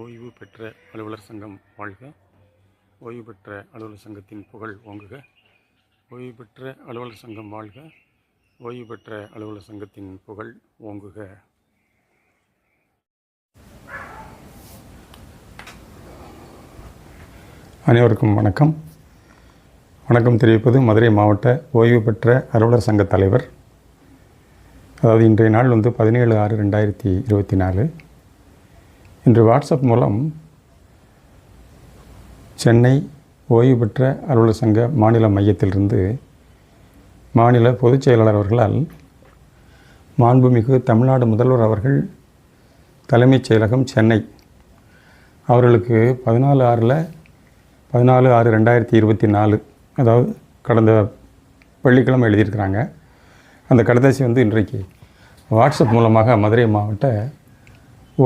ஓய்வு பெற்ற அலுவலர் சங்கம் வாழ்க. ஓய்வு பெற்ற அலுவலர் சங்கத்தின் புகழ் ஓங்குக. ஓய்வு பெற்ற அலுவலர் சங்கம் வாழ்க. ஓய்வு பெற்ற அலுவலர் சங்கத்தின் புகழ் ஓங்குக. அனைவருக்கும் வணக்கம். வணக்கம் தெரிவிப்பது மதுரை மாவட்ட ஓய்வு பெற்ற அலுவலர் சங்க தலைவர். அதாவது இன்றைய நாள் வந்து பதினேழு ஆறு ரெண்டாயிரத்தி இருபத்தி நாலு. இன்று வாட்ஸ்அப் மூலம் சென்னை ஓய்வு பெற்ற அலுவலர் சங்க மாநில மையத்திலிருந்து மாநில பொதுச் செயலாளர் அவர்களால் மாண்புமிகு தமிழ்நாடு முதல்வர் அவர்கள் தலைமைச் செயலகம் சென்னை. அவர்களுக்கு பதினாலு ஆறில் பதினாலு ஆறு ரெண்டாயிரத்தி இருபத்தி நாலு அதாவது கடந்த வெள்ளிக்கிழமை எழுதியிருக்கிறாங்க. அந்த கடைசி வந்து இன்றைக்கு வாட்ஸ்அப் மூலமாக மதுரை மாவட்ட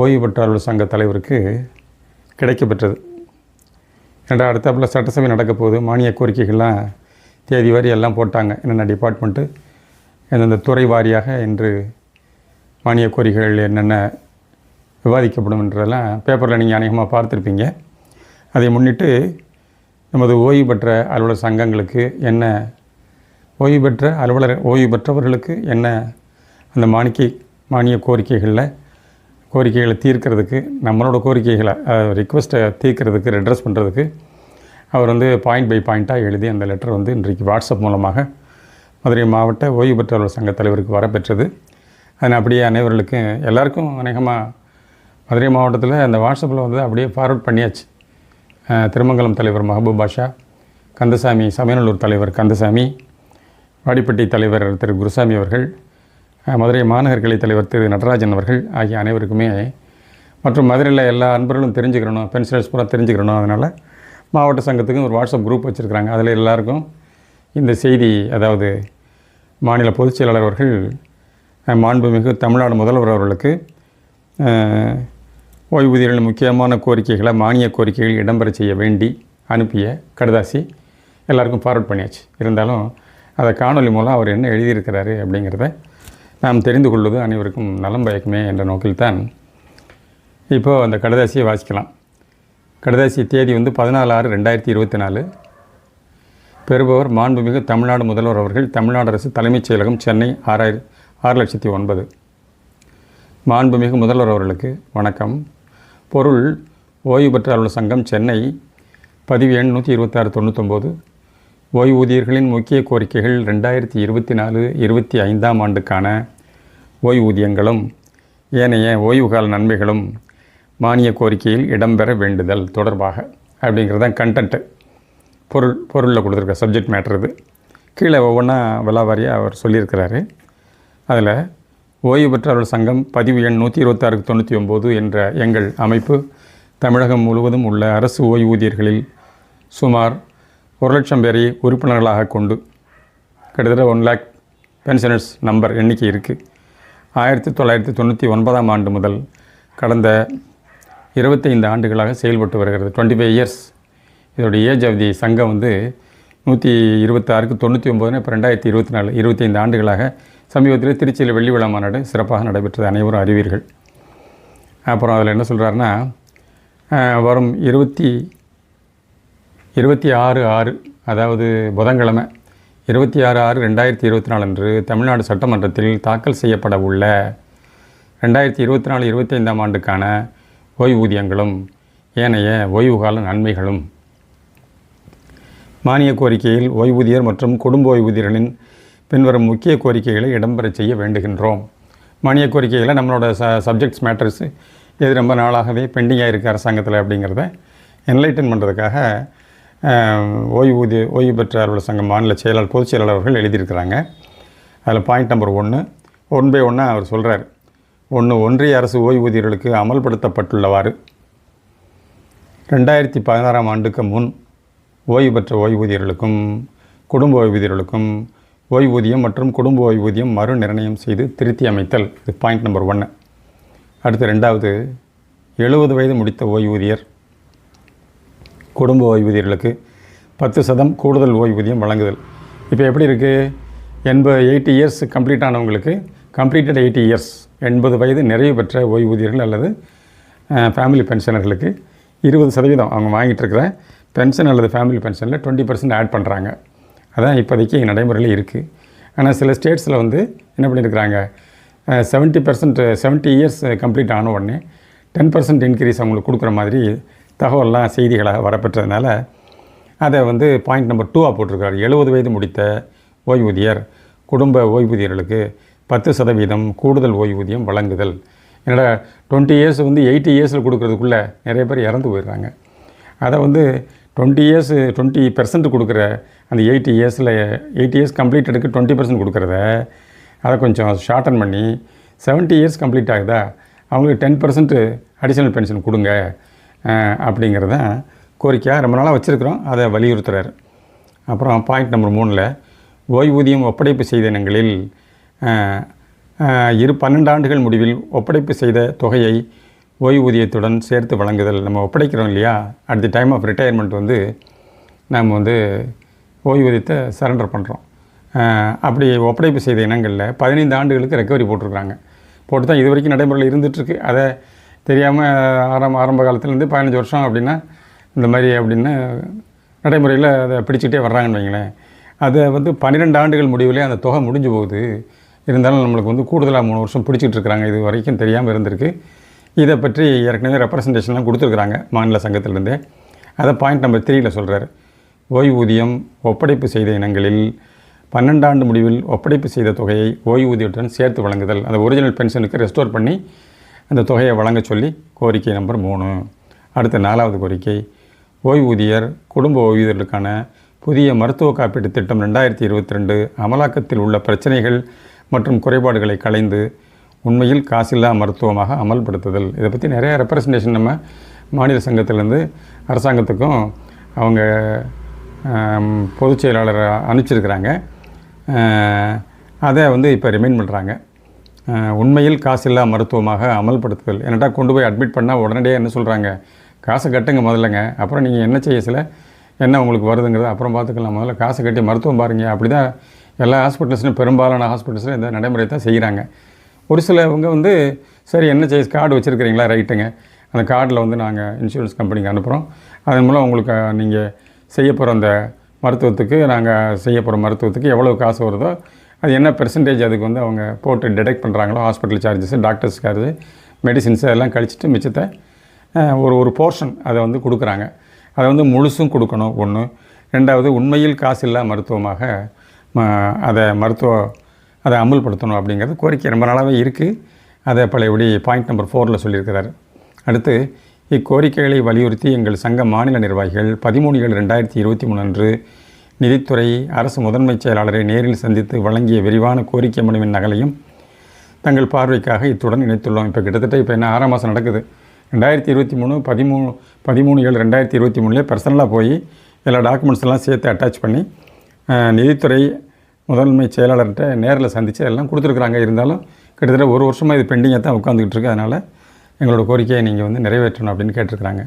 ஓய்வு பெற்ற அலுவலர் சங்க தலைவருக்கு கிடைக்கப்பெற்றது. ஏன்னா அடுத்தாப்புல சட்டசபை நடக்க போகுது மானிய கோரிக்கைகள்லாம் தேதி வாரி எல்லாம் போட்டாங்க. என்னென்ன டிபார்ட்மெண்ட்டு எந்தெந்த துறை வாரியாக இன்று மானிய கோரிக்கைகள் என்னென்ன விவாதிக்கப்படும் என்றதெல்லாம் பேப்பரில் நீங்கள் அநேகமாக பார்த்துருப்பீங்க. அதை முன்னிட்டு நமது ஓய்வு பெற்ற அலுவலர் சங்கங்களுக்கு என்ன ஓய்வு பெற்ற அலுவலர் ஓய்வு பெற்றவர்களுக்கு என்ன அந்த மாணிக்கை மானிய கோரிக்கைகளில் கோரிக்கைகளை தீர்க்கிறதுக்கு நம்மளோட கோரிக்கைகளை ரிக்வெஸ்ட்டை தீர்க்கிறதுக்கு ரெட்ரஸ் பண்ணுறதுக்கு அவர் வந்து பாயிண்ட் பை பாயிண்ட்டாக எழுதி அந்த லெட்டர் வந்து இன்றைக்கு வாட்ஸ்அப் மூலமாக மதுரை மாவட்ட ஓய்வு பெற்ற சங்க தலைவருக்கு வரப்பெற்றது. அதனை அப்படியே அனைவர்களுக்கும் எல்லாருக்கும் அநேகமாக மதுரை மாவட்டத்தில் அந்த வாட்ஸ்அப்பில் வந்து அப்படியே ஃபார்வர்ட் பண்ணியாச்சு. திருமங்கலம் தலைவர் மஹபூப் பாஷா கந்தசாமி சமயநல்லூர் தலைவர் கந்தசாமி வாடிப்பட்டி தலைவர் திரு குருசாமி அவர்கள் மதுரை மாநகர்களை தலைவர் திரு நடராஜன் அவர்கள் ஆகிய அனைவருக்குமே மற்றும் மதுரையில் எல்லா அன்பர்களும் தெரிஞ்சுக்கிறணும் பென்ஷனர்ஸ் பூரா தெரிஞ்சுக்கிறணும் அதனால் மாவட்ட சங்கத்துக்கும் ஒரு வாட்ஸ்அப் குரூப் வச்சுருக்கிறாங்க. அதில் எல்லாருக்கும் இந்த செய்தி அதாவது மாநில பொதுச் செயலாளர் அவர்கள் மாண்புமிகு தமிழ்நாடு முதல்வர் அவர்களுக்கு ஓய்வூதியர்களின் முக்கியமான கோரிக்கைகளை மானிய கோரிக்கைகள் இடம்பெற செய்ய வேண்டி அனுப்பிய கடுதாசி எல்லாருக்கும் ஃபார்வர்ட் பண்ணியாச்சு. இருந்தாலும் அதை காணொளி மூலம் அவர் என்ன எழுதியிருக்கிறாரு அப்படிங்கிறத நாம் தெரிந்து கொள்வது அனைவருக்கும் நலம் பயக்குமே என்ற நோக்கில்தான் இப்போது அந்த கடதாசியை வாசிக்கலாம். கடதாசி தேதி வந்து பதினாலு ஆறு ரெண்டாயிரத்தி இருபத்தி நாலு. பெறுபவர் மாண்புமிகு தமிழ்நாடு முதல்வர் அவர்கள் தமிழ்நாடு அரசு தலைமைச் செயலகம் சென்னை ஆறாயிர ஆறு லட்சத்தி ஒன்பது. மாண்புமிகு முதல்வர் அவர்களுக்கு வணக்கம். பொருள் ஓய்வு பெற்ற சங்கம் சென்னை பதிவு எண் நூற்றி இருபத்தாறு தொண்ணூத்தொம்போது. ஓய்வூதியர்களின் முக்கிய கோரிக்கைகள் ரெண்டாயிரத்தி இருபத்தி நாலு இருபத்தி ஐந்தாம் ஆண்டுக்கான ஓய்வூதியங்களும் ஏனைய ஓய்வுகால நன்மைகளும் மானிய கோரிக்கையில் இடம்பெற வேண்டுதல் தொடர்பாக அப்படிங்கிறது தான் கண்டென்ட்டு பொருள் பொருளில் கொடுத்துருக்க சப்ஜெக்ட் மேட்ரு இது. கீழே ஒவ்வொன்றா விலாவாரியாக அவர் சொல்லியிருக்கிறாரு. அதில் ஓய்வு பெற்றவர்கள் சங்கம் பதிவு எண் நூற்றி இருபத்தாறு தொண்ணூற்றி ஒம்பது என்ற எங்கள் அமைப்பு தமிழகம் முழுவதும் உள்ள அரசு ஓய்வூதியர்களில் சுமார் ஒரு லட்சம் பேரை உறுப்பினர்களாக கொண்டு கிட்டத்தட்ட ஒன் லேக் பென்ஷனர்ஸ் நம்பர் எண்ணிக்கை இருக்குது ஆயிரத்தி தொள்ளாயிரத்தி தொண்ணூற்றி ஒன்பதாம் ஆண்டு முதல் கடந்த இருபத்தைந்து ஆண்டுகளாக செயல்பட்டு வருகிறது. டுவெண்ட்டி ஃபைவ் இயர்ஸ் இதோட ஏஜ் ஆஃப் தி சங்கம் வந்து நூற்றி இருபத்தாறுக்கு தொண்ணூற்றி ஒம்போதுன்னு இப்போ ரெண்டாயிரத்தி இருபத்தி நாலு இருபத்தைந்து ஆண்டுகளாக சமீபத்தில் திருச்சியில் வெள்ளி விழா மாநாடு சிறப்பாக நடைபெற்றது. அனைவரும் அறிவீர்கள். அப்புறம் அதில் என்ன சொல்கிறாருன்னா வரும் இருபத்தி இருபத்தி ஆறு ஆறு அதாவது புதன்கிழமை இருபத்தி ஆறு ஆறு ரெண்டாயிரத்தி இருபத்தி நாலு அன்று தமிழ்நாடு சட்டமன்றத்தில் தாக்கல் செய்யப்பட உள்ள ரெண்டாயிரத்தி இருபத்தி நாலு இருபத்தைந்தாம் ஆண்டுக்கான ஓய்வூதியங்களும் ஏனைய ஓய்வுகால நன்மைகளும். மானிய கோரிக்கையில் ஓய்வூதியர் மற்றும் குடும்ப ஓய்வூதியர்களின் பின்வரும் முக்கிய கோரிக்கைகளை இடம்பெற செய்ய வேண்டுகின்றோம். மானிய கோரிக்கையில் நம்மளோட ச சப்ஜெக்ட்ஸ் மேட்டர்ஸு இது ரொம்ப நாளாகவே பெண்டிங்காக இருக்குது அரசாங்கத்தில் அப்படிங்கிறத என்லைட்டன் பண்ணுறதுக்காக ஓய்வூதிய ஓய்வு பெற்ற அலுவலர் சங்க மாநில செயலாளர் பொதுச் செயலாளர் அவர்கள் எழுதியிருக்கிறாங்க. அதில் பாயிண்ட் நம்பர் ஒன்று ஒன் பை ஒன்னாக அவர் சொல்கிறார் ஒன்று ஒன்றிய அரசு ஓய்வூதியர்களுக்கு அமல்படுத்தப்பட்டுள்ளவாறு. ரெண்டாயிரத்தி பதினாறாம் ஆண்டுக்கு முன் ஓய்வு பெற்ற ஓய்வூதியர்களுக்கும் குடும்ப ஓய்வூதியர்களுக்கும் ஓய்வூதியம் மற்றும் குடும்ப ஓய்வூதியம் மறு நிர்ணயம் செய்து திருத்தி அமைத்தல். இது பாயிண்ட் நம்பர் ஒன்று அடுத்து ரெண்டாவது எழுபது வயது முடித்த ஓய்வூதியர் குடும்ப ஓய்வூதியர்களுக்கு பத்து சதம் கூடுதல் ஓய்வூதியம் வழங்குதல். இப்போ எப்படி இருக்குது எண்பது எயிட்டி இயர்ஸ் கம்ப்ளீட் ஆனவங்களுக்கு கம்ப்ளீட்டட் எயிட்டி இயர்ஸ் எண்பது வயது நிறைவு பெற்ற ஓய்வூதியர்கள் அல்லது ஃபேமிலி பென்ஷனர்களுக்கு இருபது சதவீதம் அவங்க வாங்கிட்டு இருக்கிற பென்ஷன் அல்லது ஃபேமிலி பென்ஷனில் டுவெண்ட்டி பர்சன்ட் ஆட் பண்ணுறாங்க அதான் இப்போதைக்கு நடைமுறையில் இருக்குது ஆனால் சில ஸ்டேட்ஸில் வந்து என்ன பண்ணியிருக்கிறாங்க? Seventy percent seventy years complete ஆன உடனே டென் பர்சன்ட் இன்க்ரீஸ் அவங்களுக்கு கொடுக்குற மாதிரி தகவல்லாம் செய்திகளாக வரப்பெற்றதுனால அதை வந்து பாயிண்ட் நம்பர் டூவாக போட்டிருக்காரு. எழுபது வயது முடித்த ஓய்வூதியர் குடும்ப ஓய்வூதியர்களுக்கு பத்து சதவீதம் கூடுதல் ஓய்வூதியம் வழங்குதல். என்னடா டுவெண்ட்டி இயர்ஸ் வந்து எயிட்டி இயர்ஸில் கொடுக்குறதுக்குள்ளே நிறைய பேர் இறந்து போயிடுறாங்க. அதை வந்து டுவெண்ட்டி இயர்ஸ் டுவெண்ட்டி பெர்சன்ட் கொடுக்குற அந்த எயிட்டி இயர்ஸில் எயிட்டி இயர்ஸ் கம்ப்ளீட் எடுக்க டுவெண்ட்டி பர்சன்ட் கொடுக்குறத அதை கொஞ்சம் ஷார்டன் பண்ணி செவன்ட்டி இயர்ஸ் கம்ப்ளீட் ஆகுதா? அவங்களுக்கு டென் பர்சன்ட் அடிஷனல் பென்ஷன் கொடுங்க. அப்படிங்கிறத கோரிக்கையாக ரொம்ப நாளாக வச்சுருக்குறோம். அதை வலியுறுத்துகிறார் அப்புறம் பாயிண்ட் நம்பர் மூணில் ஓய்வூதியம் ஒப்படைப்பு செய்த இனங்களில் இரு பன்னெண்டு ஆண்டுகள் முடிவில் ஒப்படைப்பு செய்த தொகையை ஓய்வூதியத்துடன் சேர்த்து வழங்குதல் நம்ம ஒப்படைக்கிறோம் இல்லையா? At the time of retirement வந்து நாம் வந்து ஓய்வூதியத்தை சரண்டர் பண்ணுறோம் அப்படி ஒப்படைப்பு செய்த இனங்களில் பதினைந்து ஆண்டுகளுக்கு ரெக்கவரி போட்டிருக்கிறாங்க. போட்டு தான் இது வரைக்கும் நடைமுறையில் இருந்துகிட்ருக்கு அதை தெரியாமல் ஆரம்ப ஆரம்ப காலத்துலேருந்து பதினஞ்சு வருஷம் அப்படின்னா இந்த மாதிரி அப்படின்னு நடைமுறையில் அதை பிடிச்சிக்கிட்டே வர்றாங்கன்னு வைங்களேன். அதை வந்து பன்னிரெண்டு ஆண்டுகள் முடிவிலே அந்த தொகை முடிஞ்சு போகுது. இருந்தாலும் நம்மளுக்கு வந்து கூடுதலாக மூணு வருஷம் பிடிச்சிட்டு இருக்காங்க இது வரைக்கும் தெரியாமல் இருந்திருக்கு. இதை பற்றி ஏற்கனவே ரெப்ரசன்டேஷன்லாம் கொடுத்துருக்குறாங்க மாநில சங்கத்திலேருந்தே. அதை பாயிண்ட் நம்பர் த்ரீயில் சொல்கிறார் ஓய்வூதியம் ஒப்படைப்பு செய்த இனங்களில் பன்னெண்டாண்டு முடிவில் ஒப்படைப்பு செய்த தொகையை ஓய்வூதியத்துடன் சேர்த்து வழங்குதல். அந்த ஒரிஜினல் பென்ஷனுக்கு ரெஸ்டோர் பண்ணி அந்த தொகையை வழங்க சொல்லி கோரிக்கை நம்பர் மூணு. அடுத்த நாலாவது கோரிக்கை ஓய்வூதியர் குடும்ப ஓய்வூதியர்களுக்கான புதிய மருத்துவ காப்பீட்டு திட்டம் ரெண்டாயிரத்தி இருபத்தி ரெண்டு அமலாக்கத்தில் உள்ள பிரச்சனைகள் மற்றும் குறைபாடுகளை களைந்து உண்மையில் காசில்லா மருத்துவமாக அமல்படுத்துதல். இதை பற்றி நிறைய ரெப்ரசன்டேஷன் நம்ம மாநில சங்கத்திலேருந்து அரசாங்கத்துக்கும் அவங்க பொதுச் செயலாளரை அனுப்பிச்சிருக்கிறாங்க. அதை வந்து இப்போ ரிமைண்ட் பண்ணுறாங்க உண்மையில் காசில்லா மருத்துவமாக அமல்படுத்துதல். என்னடா கொண்டு போய் அட்மிட் பண்ணால் உடனடியாக என்ன சொல்கிறாங்க காசு கட்டுங்க முதல்லங்க. அப்புறம் நீங்கள் என்ன செய்ய சில? என்ன உங்களுக்கு வருதுங்கிறது அப்புறம் பார்த்துக்கலாம். முதல்ல காசு கட்டி மருத்துவம் பாருங்க. அப்படி தான் எல்லா ஹாஸ்பிட்டல்ஸ்லையும் பெரும்பாலான ஹாஸ்பிட்டல்ஸில் இந்த நடைமுறை தான் செய்கிறாங்க ஒரு சிலவங்க வந்து சரி என்ன செய்ய? கார்டு வச்சுருக்கிறீங்களா? ரைட்டுங்க. அந்த கார்டில் வந்து நாங்கள் இன்சூரன்ஸ் கம்பெனிக்கு அனுப்புகிறோம் அதன் மூலம் உங்களுக்கு நீங்கள் செய்ய போகிற அந்த மருத்துவத்துக்கு நாங்கள் செய்ய போகிற மருத்துவத்துக்கு எவ்வளோ காசு வருதோ அது என்ன பெர்சன்டேஜ் அதுக்கு வந்து அவங்க போட்டு டிடெக்ட் பண்ணுறாங்களோ hospital charges doctors charge medicines எல்லாம் கழிச்சிட்டு மிச்சத்தை ஒரு ஒரு போர்ஷன் அதை வந்து கொடுக்குறாங்க. அதை வந்து முழுசும் கொடுக்கணும் ஒன்று ரெண்டாவது உண்மையில் காசு இல்லாத மருத்துவமாக ம- அதை மருத்துவ அதை அமுல்படுத்தணும் அப்படிங்கிறது கோரிக்கை. ரொம்ப நாளாகவே இருக்குது அதை பழையபடி பாயிண்ட் நம்பர் ஃபோரில் சொல்லியிருக்கிறார். அடுத்து இக்கோரிக்கைகளை வலியுறுத்தி எங்கள் சங்க மாநில நிர்வாகிகள் பதிமூணு ஏழு ரெண்டாயிரத்தி இருபத்தி மூணு அன்று நிதித்துறை அரசு முதன்மைச் செயலாளரை நேரில் சந்தித்து வழங்கிய விரிவான கோரிக்கை மனுவின் நகலையும் தங்கள் பார்வைக்காக இத்துடன் இணைத்துள்ளோம். இப்போ கிட்டத்தட்ட இப்போ என்ன ஆறாம் மாதம் நடக்குது. ரெண்டாயிரத்தி இருபத்தி மூணு பதிமூணு பதிமூணு ஏழு ரெண்டாயிரத்தி இருபத்தி மூணுலேயே பர்சனலாக போய் எல்லா டாக்குமெண்ட்ஸ் எல்லாம் சேர்த்து அட்டாச் பண்ணி நிதித்துறை முதன்மை செயலாளர்கிட்ட நேரில் சந்தித்து எல்லாம் கொடுத்துருக்குறாங்க. இருந்தாலும் கிட்டத்தட்ட ஒரு வருஷமாக இது பெண்டிங்காக தான் உட்காந்துக்கிட்டு இருக்கு. அதனால் எங்களோட கோரிக்கையை நீங்கள் வந்து நிறைவேற்றணும் அப்படின்னு கேட்டிருக்கிறாங்க.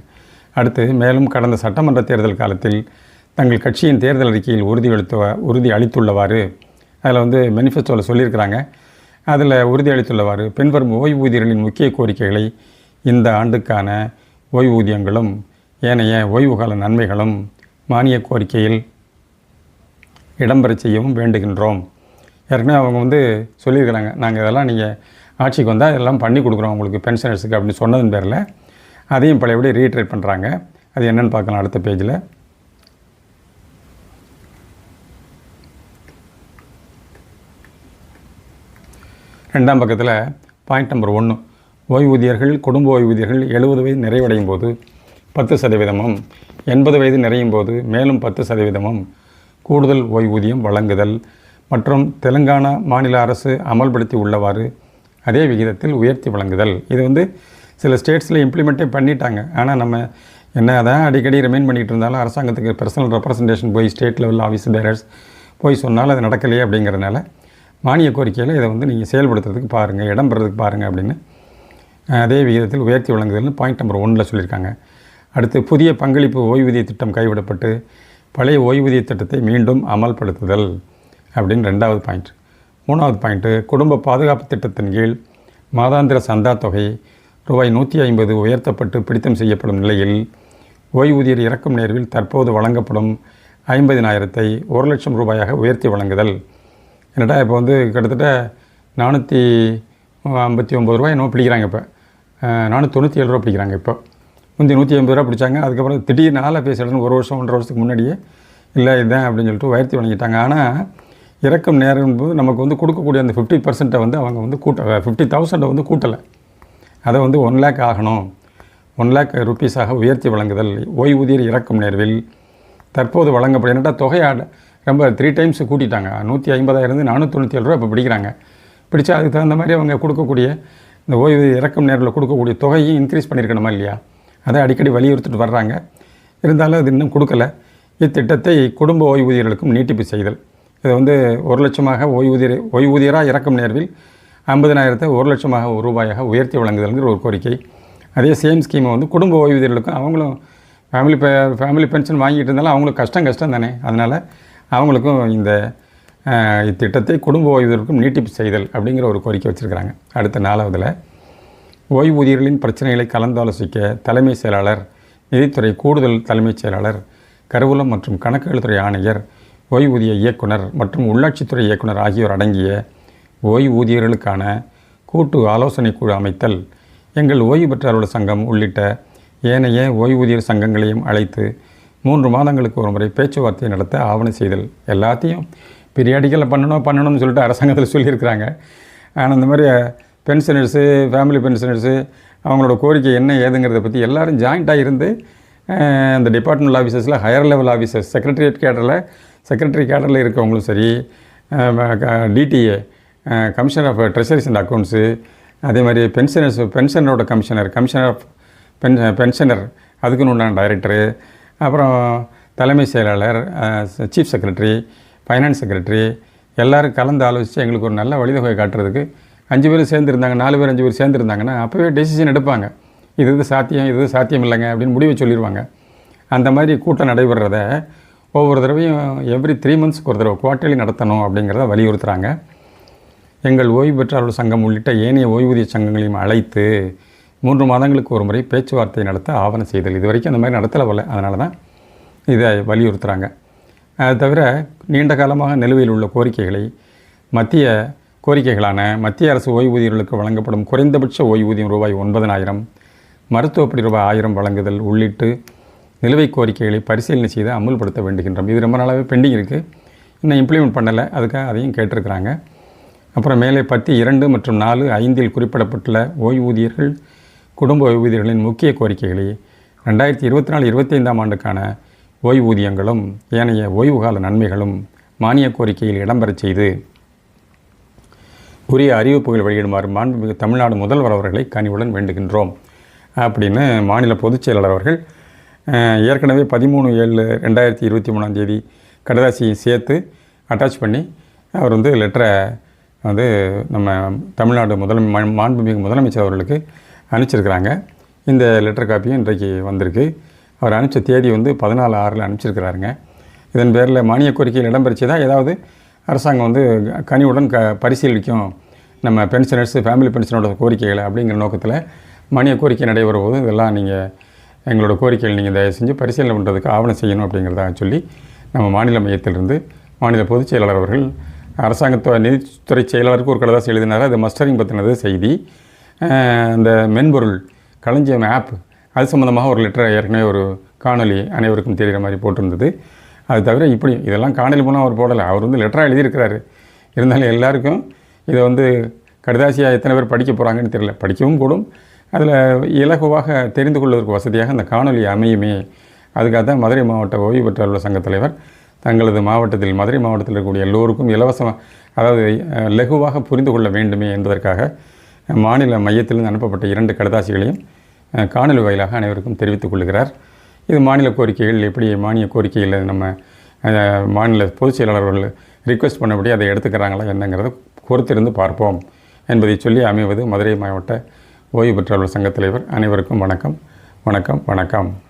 அடுத்து மேலும் கடந்த சட்டமன்ற தேர்தல் காலத்தில் தங்கள் கட்சியின் தேர்தல் அறிக்கையில் உறுதியளித்தவ உறுதி அளித்துள்ளவாறு அதில் வந்து மேனிஃபெஸ்டோவில் சொல்லியிருக்கிறாங்க. அதில் உறுதி அளித்துள்ளவாறு பின்வரும் ஓய்வூதியர்களின் முக்கிய கோரிக்கைகளை இந்த ஆண்டுக்கான ஓய்வூதியங்களும் ஏனைய ஓய்வுகால நன்மைகளும் மானிய கோரிக்கையில் இடம்பெறச் செய்யவும் வேண்டுகின்றோம். ஏற்கனவே அவங்க வந்து சொல்லியிருக்கிறாங்க. நாங்கள் இதெல்லாம் நீங்கள் ஆட்சிக்கு வந்தால் இதெல்லாம் பண்ணி கொடுக்குறோம் உங்களுக்கு பென்ஷனர்ஸுக்கு அப்படின்னு சொன்னதன் பேரில் அதையும் பழையபடி ரீட்ரேட் பண்ணுறாங்க அது என்னென்னு பார்க்கலாம் அடுத்த பேஜில் ரெண்டாம் பக்கத்தில் பாயிண்ட் நம்பர் ஒன்று ஓய்வூதியர்கள் குடும்ப ஓய்வூதியர்கள் எழுபது வயது நிறைவடையும் போது பத்து சதவீதமும் எண்பது வயது நிறையும் போது மேலும் பத்து சதவீதமும் கூடுதல் ஓய்வூதியம் வழங்குதல் மற்றும் தெலுங்கானா மாநில அரசு அமல்படுத்தி உள்ளவாறு அதே விகிதத்தில் உயர்த்தி வழங்குதல். இது வந்து சில ஸ்டேட்ஸில் இம்ப்ளிமெண்ட்டே பண்ணிட்டாங்க. ஆனால் நம்ம என்ன தான் அடிக்கடி ரிமைன் பண்ணிகிட்டு இருந்தாலும் அரசாங்கத்துக்கு பர்சனல் ரெப்ரசன்டேஷன் போய் ஸ்டேட் லெவல் ஆஃபீஸ் பேரர்ஸ் போய் சொன்னாலும் அது நடக்கலையே அப்படிங்கிறதுனால மானிய கோரிக்கையில் இதை வந்து நீங்கள் செயல்படுத்துறதுக்கு பாருங்கள் இடம் பெறதுக்கு பாருங்கள் அப்படின்னு அதே விகிதத்தில் உயர்த்தி வழங்குதல்னு பாயிண்ட் நம்பர் ஒன்றில் சொல்லியிருக்காங்க. அடுத்து புதிய பங்களிப்பு ஓய்வூதிய திட்டம் கைவிடப்பட்டு பழைய ஓய்வூதிய திட்டத்தை மீண்டும் அமல்படுத்துதல் அப்படின்னு ரெண்டாவது பாயிண்ட் மூணாவது பாயிண்ட்டு குடும்ப பாதுகாப்பு திட்டத்தின் கீழ் மாதாந்திர சந்தா தொகை ரூபாய் நூற்றி ஐம்பது உயர்த்தப்பட்டு பிடித்தம் செய்யப்படும் நிலையில் ஓய்வூதியர் இறக்கும் நேர்வில் தற்போது வழங்கப்படும் ஐம்பதினாயிரத்தை ஒரு லட்சம் ரூபாயாக உயர்த்தி வழங்குதல். என்னடா இப்போ வந்து கிட்டத்தட்ட நானூற்றி ஐம்பத்தி ஒம்பது ரூபாய் என்னமோ பிடிக்கிறாங்க இப்போ. நானூற்றி தொண்ணூற்றி ஏழு ரூபா பிடிக்கிறாங்க இப்போ. முந்தி நூற்றி ஐம்பது ரூபா பிடிச்சாங்க. அதுக்கப்புறம் திடீர்னு நாளாக பேசுகிறேன்னு ஒரு வருஷம் ஒன்றரை வருஷத்துக்கு முன்னாடியே இல்லை இதுதான் அப்படின்னு சொல்லிட்டு உயர்த்தி வழங்கிட்டாங்க. ஆனால் இறக்கும் நேரம் போது நமக்கு வந்து கொடுக்கக்கூடிய அந்த ஃபிஃப்டி பர்சன்ட்டை வந்து அவங்க வந்து கூட்ட ஃபிஃப்டி தௌசண்டை வந்து கூட்டலை. அதை வந்து ஒன் லேக் ஆகணும். ஒன் லேக் ருப்பீஸாக உயர்த்தி வழங்குதல் ஓய்வூதியர் இறக்கும் நேர்வில் தற்போது வழங்கப்படும். என்னட்டா தொகையாட ரொம்ப த்ரீ டைம்ஸ் கூட்டிட்டாங்க. நூற்றி ஐம்பதாயிரம் நானூற்றி தொண்ணூற்றி ஏழு ரூபா இப்போ பிடிக்கிறாங்க. பிடிச்சா அதுக்கு தகுந்த மாதிரி அவங்க கொடுக்கக்கூடிய இந்த ஓய்வு இறக்கும் நேரில் கொடுக்கக்கூடிய தொகையும் இன்க்ரீஸ் பண்ணியிருக்கணுமா இல்லையா? அதை அடிக்கடி வலியுறுத்திட்டு வர்றாங்க. இருந்தாலும் அது இன்னும் கொடுக்கல. இத்திட்டத்தை குடும்ப ஓய்வூதியர்களுக்கும் நீட்டிப்பு செய்தல். இதை வந்து ஒரு லட்சமாக ஓய்வூதியர் ஓய்வூதியராக இறக்கும் நேர்வில் ஐம்பதினாயிரத்தை ஒரு லட்சமாக ரூபாயாக உயர்த்தி வழங்குதல்ங்கிற ஒரு கோரிக்கை. அதே சேம் ஸ்கீமை வந்து குடும்ப ஓய்வூதியர்களுக்கும் அவங்களும் ஃபேமிலி பெ ஃபேமிலி பென்ஷன் வாங்கிட்டு இருந்தாலும் அவங்களுக்கு கஷ்டம் கஷ்டம் தானே. அதனால் அவங்களுக்கும் இந்த இத்திட்டத்தை குடும்ப ஓய்வூதியர்களுக்கும் நீட்டிப்பு செய்தல் அப்படிங்கிற ஒரு கோரிக்கை வச்சுருக்கிறாங்க. அடுத்த நாலாவதில் ஓய்வூதியர்களின் பிரச்சனைகளை கலந்தாலோசிக்க தலைமை செயலாளர் நிதித்துறை கூடுதல் தலைமைச் செயலாளர் கருவூலம் மற்றும் கணக்குகள்துறை ஆணையர் ஓய்வூதிய இயக்குனர் மற்றும் உள்ளாட்சித்துறை இயக்குனர் ஆகியோர் அடங்கிய ஓய்வூதியர்களுக்கான கூட்டு ஆலோசனை குழு அமைத்தல் எங்கள் ஓய்வு பெற்ற சங்கம் உள்ளிட்ட ஏனைய ஓய்வூதியர் சங்கங்களையும் அழைத்து மூன்று மாதங்களுக்கு ஒரு முறை பேச்சுவார்த்தை நடத்த ஆவணம் செய்தல் எல்லாத்தையும் பீரியாடிக்கலில் பண்ணணும் பண்ணணும்னு சொல்லிட்டு அரசாங்கத்தில் சொல்லியிருக்கிறாங்க. ஆனால் இந்த மாதிரி பென்ஷனர்ஸு ஃபேமிலி பென்ஷனர்ஸு அவங்களோட கோரிக்கை என்ன ஏதுங்கிறத பற்றி எல்லாரும் ஜாயிண்ட்டாக இருந்து அந்த டிபார்ட்மெண்ட் ஆஃபீஸஸில் ஹையர் லெவல் ஆஃபீஸர்ஸ் செக்ரட்டரியேட் கேடரில் செக்ரட்டரி கேடரில் இருக்கவங்களும் சரி DTA commissioner of treasuries and accounts அதே மாதிரி pensioners பென்ஷனரோட commissioner commissioner of pen pensioner அதுக்குன்னு உண்டான டைரக்டரு அப்புறம் தலைமை செயலாளர் சீஃப் செக்ரட்டரி ஃபைனான்ஸ் செக்ரட்டரி எல்லோரும் கலந்து ஆலோசித்து எங்களுக்கு ஒரு நல்ல வழிவகை காட்டுறதுக்கு அஞ்சு பேர் சேர்ந்துருந்தாங்க நாலு பேர் அஞ்சு பேர் சேர்ந்துருந்தாங்கன்னா அப்போவே டெசிஷன் எடுப்பாங்க. இது இது சாத்தியம் இது சாத்தியம் இல்லைங்க அப்படின்னு முடிவை சொல்லிடுவாங்க அந்த மாதிரி கூட்டம் நடைபெறத ஒவ்வொரு தடவையும் எவ்ரி த்ரீ மந்த்ஸ்க்கு ஒரு தடவை குவார்ட்டர்லி நடத்தணும் அப்படிங்கிறத வலியுறுத்துகிறாங்க எங்கள் ஓய்வு பெற்றாளர் சங்கம் உள்ளிட்ட ஏனைய ஓய்வூதிய சங்கங்களையும் அழைத்து மூன்று மாதங்களுக்கு ஒரு முறை பேச்சுவார்த்தை நடத்த ஆவணம் செய்தல். இது வரைக்கும் அந்த மாதிரி நடத்தலை போல அதனால தான் இதை வலியுறுத்துகிறாங்க அது தவிர நீண்ட காலமாக நிலுவையில் உள்ள கோரிக்கைகளை மத்திய கோரிக்கைகளான மத்திய அரசு ஓய்வூதியர்களுக்கு வழங்கப்படும் குறைந்தபட்ச ஓய்வூதியம் ரூபாய் ஒன்பதனாயிரம் மருத்துவப்படி ரூபாய் ஆயிரம் வழங்குதல் உள்ளிட்டு நிலுவைக் கோரிக்கைகளை பரிசீலனை செய்து அமுல்படுத்த வேண்டுகின்றோம். இது ரொம்ப நாளாகவே பெண்டிங் இருக்குது இன்னும் இம்ப்ளிமெண்ட் பண்ணலை. அதுக்காக அதையும் கேட்டிருக்கிறாங்க. அப்புறம் மேலே பத்து இரண்டு மற்றும் நாலு ஐந்தில் குறிப்பிடப்பட்டுள்ள ஓய்வூதியர்கள் குடும்ப ஓய்வூதியர்களின் முக்கிய கோரிக்கைகளை ரெண்டாயிரத்தி இருபத்தி நாலு இருபத்தைந்தாம் ஆண்டுக்கான ஓய்வூதியங்களும் ஏனைய ஓய்வுகால நன்மைகளும் மானிய கோரிக்கையில் இடம்பெறச் செய்து உரிய அறிவிப்புகள் வெளியிடுமாறு மாண்புமிகு தமிழ்நாடு முதல்வர் அவர்களை கனிவுடன் வேண்டுகின்றோம். அப்படின்னு மாநில பொதுச் செயலாளர் அவர்கள் ஏற்கனவே பதிமூணு ஏழு ரெண்டாயிரத்தி இருபத்தி மூணாம் தேதி கடதாசியை சேர்த்து அட்டாச் பண்ணி அவர் வந்து லெட்டரை வந்து நம்ம தமிழ்நாடு முதல் மாண்புமிகு முதலமைச்சர் அவர்களுக்கு அனுப்பிச்சிருக்கிறாங்க. இந்த லெட்டர் காப்பியும் இன்றைக்கு வந்திருக்கு. அவர் அனுப்பிச்ச தேதி வந்து பதினாலு ஆறில் அனுப்பிச்சிருக்கிறாருங்க. இதன் பேரில் மானிய கோரிக்கையில் தான் ஏதாவது அரசாங்கம் வந்து கனிவுடன் க பரிசீலிக்கும் நம்ம பென்ஷனர்ஸ் ஃபேமிலி பென்ஷனோட கோரிக்கைகளை அப்படிங்கிற நோக்கத்தில் மானிய கோரிக்கை நடைபெறும் போது இதெல்லாம் நீங்கள் எங்களோட கோரிக்கைகள் நீங்கள் தயவு செஞ்சு பரிசீலனை பண்ணுறதுக்கு ஆவணம் செய்யணும் அப்படிங்கிறதாக சொல்லி நம்ம மாநில மையத்திலிருந்து மாநில பொதுச் செயலாளர் அவர்கள் அரசாங்கத்துறை நிதித்துறை செயலாளருக்கு ஒரு கடிதாசி எழுதினார். அது மஸ்டரிங் பற்றினது செய்தி. அந்த மென்பொருள் களஞ்சியம் ஆப் அது சம்மந்தமாக ஒரு லெட்டர் ஏற்கனவே ஒரு காணொலி அனைவருக்கும் தெரிகிற மாதிரி போட்டிருந்தது. அது தவிர இப்படி இதெல்லாம் காணொலி மூலம் அவர் போடலை. அவர் வந்து லெட்டராக எழுதியிருக்கிறாரு. இருந்தாலும் எல்லாருக்கும் இதை வந்து கடிதாசியாக எத்தனை பேர் படிக்க போகிறாங்கன்னு தெரியல. படிக்கவும் கூடும். அதில் இலகுவாக தெரிந்து கொள்வதற்கு வசதியாக அந்த காணொலி அமையுமே. அதுக்காக தான் மதுரை மாவட்ட ஓய்வு பெற்ற அலுவலர் சங்க தலைவர் தங்களது மாவட்டத்தில் மதுரை மாவட்டத்தில் இருக்கக்கூடிய எல்லோருக்கும் இலவசமாக அதாவது லகுவாக புரிந்து கொள்ள வேண்டுமே என்பதற்காக மாநில மையத்திலிருந்து அனுப்பப்பட்ட இரண்டு கடதாசிகளையும் காணொலி வாயிலாக அனைவருக்கும் தெரிவித்துக் கொள்கிறார் இது மாநில கோரிக்கைகள் எப்படி மானிய கோரிக்கையில் நம்ம மாநில பொதுச் செயலாளர்கள் ரிக்வெஸ்ட் பண்ணபடி அதை எடுத்துக்கிறாங்களா என்னங்கிறத பொறுத்திருந்து பார்ப்போம் என்பதை சொல்லி அமைவது மதுரை மாவட்ட ஓய்வு பெற்ற சங்கத் தலைவர் அனைவருக்கும் வணக்கம். வணக்கம் வணக்கம்.